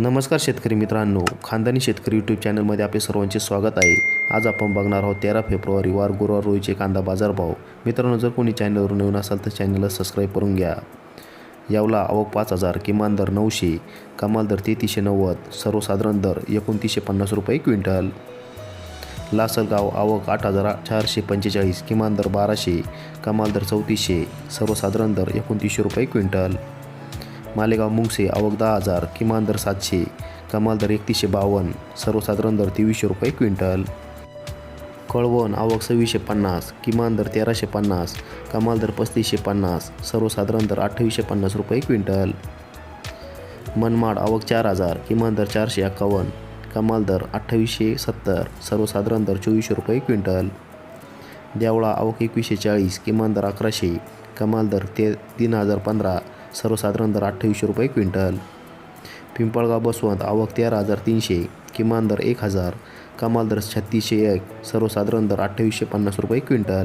नमस्कार शेतकरी मित्रांनो खानदानी शेतकरी यूट्यूब चॅनलमध्ये आपले सर्वांचे स्वागत आहे. आज आपण बघणार आहोत तेरा फेब्रुवारी वार गुरुवार रोजीचे कांदा बाजारभाव. मित्रांनो जर कोणी चॅनलवर नवीन असाल तर चॅनलला सबस्क्राईब करून घ्या. यावला आवक पाच हजार किमान दर नऊशे कमाल दर तेहतीसशे नव्वद सर्वसाधारण दर एकोणतीसशे पन्नास रुपये क्विंटल. लासलगाव आवक आठ हजार चारशे पंचेचाळीस किमान दर बाराशे कमाल दर चौतीसशे सर्वसाधारण दर एकोणतीसशे रुपये क्विंटल. मालेगाव मुंगसे आवक दहा हजार किमान दर सातशे कमाल दर एकतीसशे बावन्न सर्वसाधारण दर तेवीसशे रुपये क्विंटल. कळवण आवक सव्वीसशे पन्नास किमान दर तेराशे पन्नास कमाल दर पस्तीसशे पन्नास सर्वसाधारण दर अठ्ठावीसशे पन्नास रुपये क्विंटल. मनमाड आवक चार हजार किमान दर चारशे एक्कावन्न कमाल दर अठ्ठावीसशे सत्तर सर्वसाधारण दर चोवीसशे रुपये क्विंटल. देवळा आवक एकवीसशे चाळीस किमान दर अकराशे कमाल दर ते तीन हजार पंधरा सर्वसाधारण दर अठ्ठावीसशे रुपये क्विंटल. पिंपळगाव बसवंत आवक तेरा हजार तीनशे किमान दर एक हजार कमाल दर छत्तीसशे एक सर्वसाधारण दर अठ्ठावीसशे पन्नास रुपये क्विंटल.